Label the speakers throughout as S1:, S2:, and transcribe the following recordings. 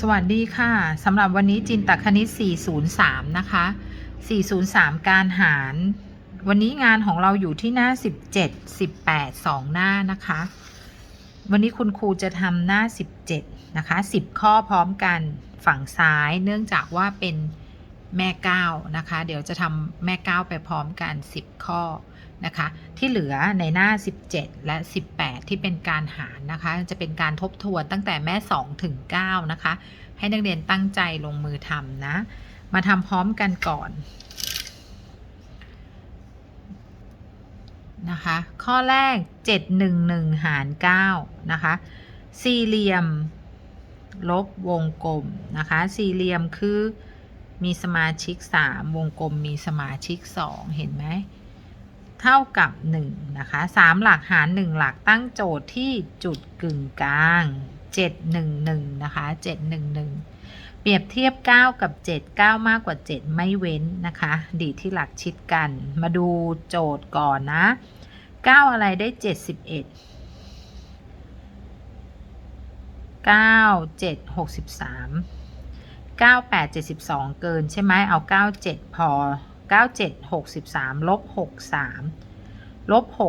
S1: สวัสดีค่ะสำหรับวันนี้จินตคณิต 403 นะคะ 403 การหาร วันนี้งานของเราอยู่ที่หน้า 17 18 2 หน้านะคะ วันนี้คุณครูจะทำหน้า 17 นะคะ 10 ข้อพร้อมกันฝั่งซ้ายเนื่องจากว่าเป็นแม่ก้าวนะคะ เดี๋ยวจะทำแม่ก้าวไปพร้อมกัน 10 ข้อ นะคะ ที่เหลือในหน้า 17 และ 18 ที่เป็นการหารนะคะ จะเป็นการทบทวนตั้งแต่แม่ 2 ถึง 9 นะคะ ให้นักเรียนตั้งใจลงมือทำนะ มาทำพร้อมกันก่อนนะคะ ข้อแรก 711 หาร 9 นะคะ สี่เหลี่ยม ลบวงกลมนะคะ สี่เหลี่ยมคือมีสมาชิก 3 วงกลมมีสมาชิก 2 เห็นไหม เท่ากับ 1 นะคะ 3 หลักหาร 1 หลักตั้งโจทย์ที่จุดกึ่งกลาง 711 นะคะ 711 เปรียบเทียบ 9 กับ 7 9 มากกว่า 7 ไม่เว้นนะคะ ดีที่หลักชิดกัน มาดูโจทย์ก่อนนะ 9 อะไรได้ 71 9 7 63 9 8 72 เกินใช่ไหมเอา 9 7 พอ 9 7 63ลบ63ลบ6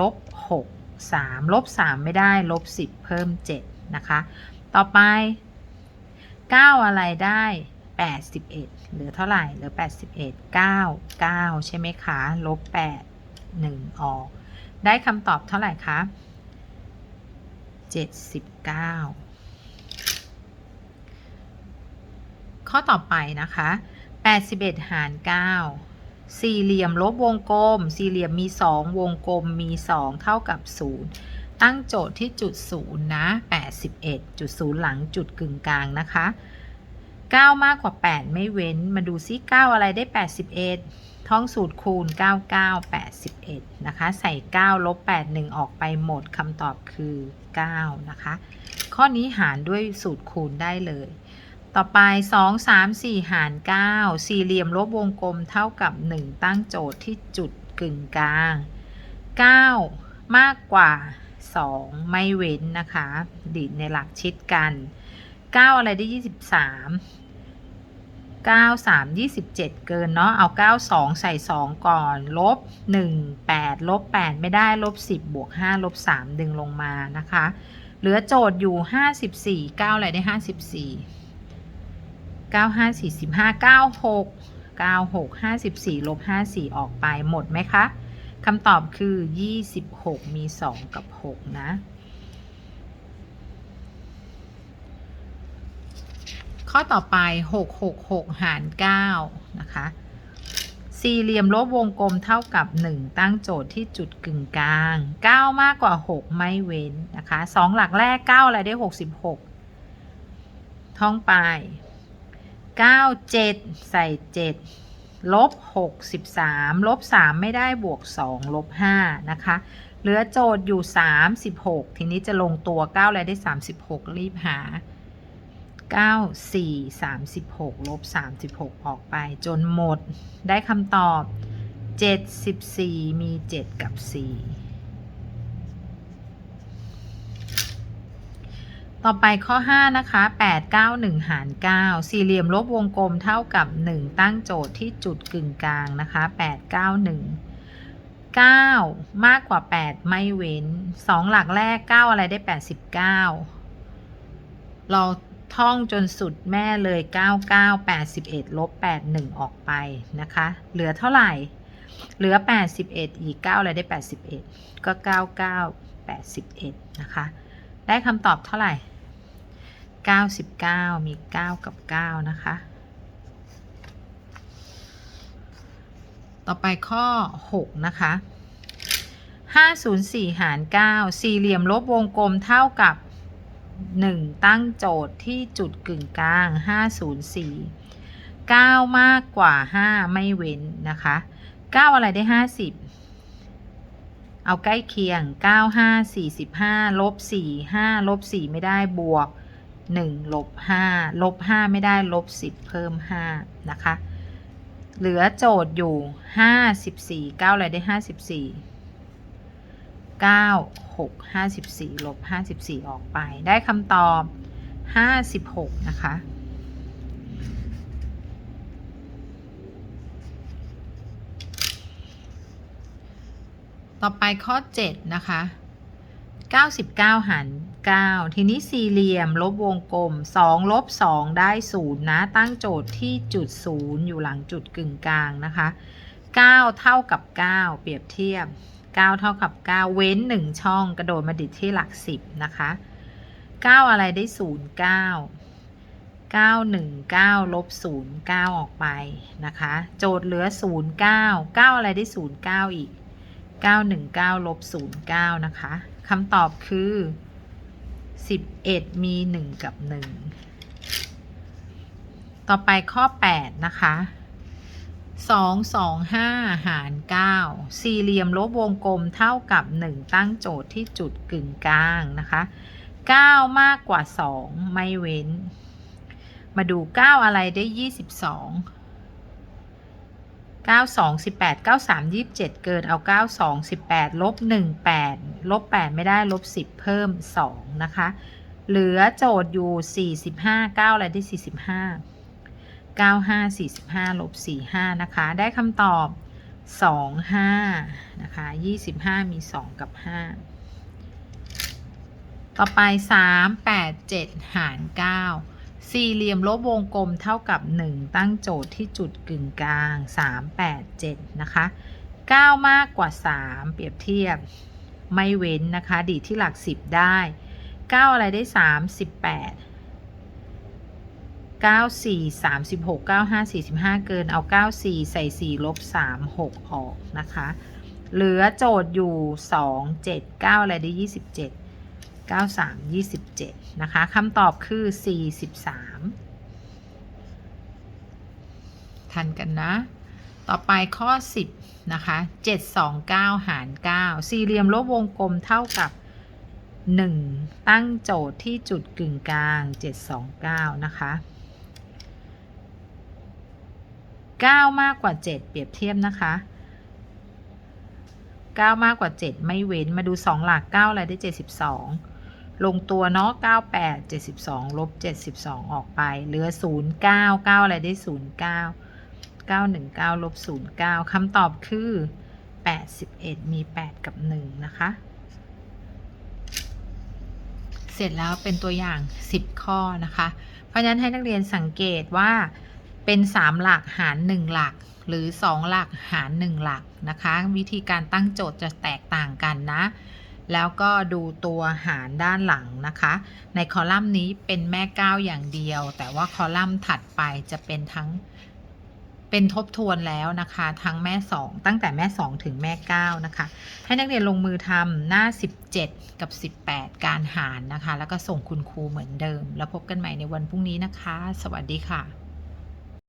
S1: ลบ6 3ลบ3ไม่ได้ลบ10เพิ่ม7นะคะ ต่อไป9อะไรได้81เหลือเท่าไหร่เหลือ81 9 9ใช่ไหมคะลบ8 1ออก ได้คำตอบเท่าไหร่คะ79 ข้อต่อไปนะคะ 81 หาร 9 สี่เหลี่ยมลบวงกลม สี่เหลี่ยมมี 2 วงกลมมี 2 เท่ากับ 0 ตั้งโจทย์ที่จุด 0 นะ 81 จุด 0 หลังจุดกึ่งกลางนะคะ 9 มากกว่า 8 ไม่เว้น มาดูซิ9อะไรได้ 81 ท่องสูตรคูณ 99 81 นะคะ ใส่ 9 ลบ 81 ออกไปหมดคำตอบคือ 9 นะคะ ข้อนี้หารด้วยสูตรคูณได้เลย ต่อไป 2 3 4 หาร 9 สี่เหลี่ยมลบวงกลมเท่ากับ 1 ตั้งโจทย์ที่จุดกึ่งกลาง 9 มากกว่า 2 ไม่เว้นนะคะ ดีดในหลักชิดกัน 9 อะไรได้ 23 9 3 27 เกินเนาะ เอา 9 2 ใส่ 2 ก่อน ลบ 1 8 ลบ 8 ไม่ได้ ลบ 10 บวก 5 ลบ 3 ดึงลงมานะคะ เหลือโจทย์อยู่ 54 9 อะไรได้ 54 9 5 45 96 96 54ลบ54ออกไปหมดไหมคะคำตอบคือ26มี2กับ6นะข้อต่อไป 666 หาร 9 นะคะ สี่เหลี่ยมลบวงกลมเท่ากับ 1 ตั้งโจทย์ที่จุดกึ่งกลาง 9 มากกว่า 6 ไม่เว้นนะคะ 2 หลักแรก 9 อะไรได้ 66 ท่องไป 9 7 ใส่ 7 ลบ 63 ลบ 3 ไม่ได้บวก 2 ลบ 5 นะคะ เหลือโจทย์อยู่ 36 ทีนี้จะลงตัว 9 อะไรได้ 36 รีบหา 9 4 36 ลบ 36 ออกไปจนหมด ได้คำตอบ 74 มี 7 กับ 4 ต่อไปข้อ 5 นะคะ 8 9 1 หาร 9 สี่เหลี่ยมลบวงกลมเท่ากับ 1 ตั้งโจทย์ที่จุดกึ่งกลางนะคะ 8 9 1 9 มากกว่า 8 ไม่เว้น 2 หลักแรก 9 อะไรได้ 89 เราท่องจนสุดแม่เลย 99 81 ลบ 81 ออกไปนะคะ เหลือเท่าไหร่ เหลือ 81 อีก 9 อะไรได้ 81 ก็ 99 81 นะคะ ได้คำตอบเท่าไหร่ 99 มี 9 กับ 9 นะคะ ต่อไปข้อ 6 นะคะ 504 หาร 9 สี่เหลี่ยมลบวงกลมเท่ากับ 1 ตั้งโจทย์ที่จุดกึ่งกลาง 504 9 มากกว่า 5 ไม่เว้นนะคะ 9 อะไรได้ 50 เอาใกล้เคียง 9 5 45ลบ4 5ลบ4ไม่ได้บวก 1 ลบ 5 ลบ 5 ไม่ได้ลบ 10 เพิ่ม 5 นะคะ เหลือโจทย์อยู่ 54 9 อะไรได้ 54 9 6 54 ลบ 54 ออกไป ได้คำตอบ 56 นะคะ ต่อไปข้อ 7 นะคะ 99 หาร 9 ทีนี้สี่เหลี่ยม ลบวงกลม 2 ลบ 2 ได้ 0 นะ ตั้งโจทย์ที่จุด 0 อยู่หลังจุดกึ่งกลางนะคะ 9 เท่ากับ 9 เปรียบเทียบ 9 เท่ากับ 9 เว้น 1 ช่องกระโดดมาดิดที่หลัก 10 นะคะ 9 อะไรได้ 0 9 9 1 9ลบ0 9 ออกไปนะคะ โจทย์เหลือ 0 9 9 อะไรได้ 0 9 อีก 919ลบ09 นะคะคำตอบคือ 11 มี 1 กับ 1 ต่อไปข้อ 8 นะคะ2 2 5หาร9สี่เหลี่ยมลบวงกลมเท่ากับ1ตั้งโจทย์ที่จุดกึ่งกลางนะคะ9มากกว่า2ไม่เว้น มาดู9อะไรได้22 9 92 18 9 3 27 เกิดเอา 9 2 18ลบ1 8ลบ8ไม่ได้ลบ10 เพิ่ม 2 นะคะ เหลือโจทย์อยู่ 45 9 อะไรได้45 95 45ลบ45 นะคะ ได้คำตอบ 25 นะคะ 25 มี 2 กับ 5 ต่อไป 3 8 7 หาร 9 สี่เหลี่ยมลบวงกลมเท่ากับ 1 ตั้งโจทย์ที่จุดกึ่งกลาง 3 8 7 นะคะ 9 มากกว่า 3 เปรียบเทียบไม่เว้นนะคะ ดีที่หลัก 10 ได้ 9 อะไรได้ 38 9 4 36 9 5 45 เกินเอา 9 4 ใส่ 4 ลบ 3 6 ออกนะคะ เหลือโจทย์อยู่ 2 7 9 อะไรได้ 27 93 27 นะคะคำตอบคือ 43 ทันกันนะ ต่อไปข้อ 10 นะคะ 729 หาร 9 สี่เหลี่ยมลบวงกลมเท่ากับ 1 ตั้งโจทย์ที่จุดกึ่งกลาง 729 นะคะ 9 มากกว่า 7 เปรียบเทียบนะคะ9 มากกว่า 7 ไม่เว้นมาดู 2 หลัก 9 อะไรได้ 72 ลงตัวเนาะ98 72ลบ72 ออกไป เหลือ 09 9 อะไรได้ 09 919ลบ09คำตอบคือ 81 มี 8 กับ 1 นะคะ เสร็จแล้วเป็นตัวอย่าง 10 ข้อนะคะ เพราะฉะนั้นให้นักเรียนสังเกตว่าเป็น 3 หลักหาร 1 หลัก หรือ 2 หลักหาร 1 หลักนะคะ วิธีการตั้งโจทย์จะแตกต่างกันนะ แล้วก็ดูตัวหารด้านหลังนะคะ ในคอลัมน์นี้เป็นแม่ก้าวอย่างเดียว แต่ว่าคอลัมน์ถัดไปจะเป็นทั้งเป็นทบทวนแล้วนะคะ ทั้งแม่ 2 ตั้งแต่แม่ 2 ถึงแม่ 9 นะคะ ให้นักเรียนลงมือทำหน้า 17 กับ 18 การหารนะคะ แล้วก็ส่งคุณครูเหมือนเดิม แล้วพบกันใหม่ในวันพรุ่งนี้นะคะ สวัสดีค่ะ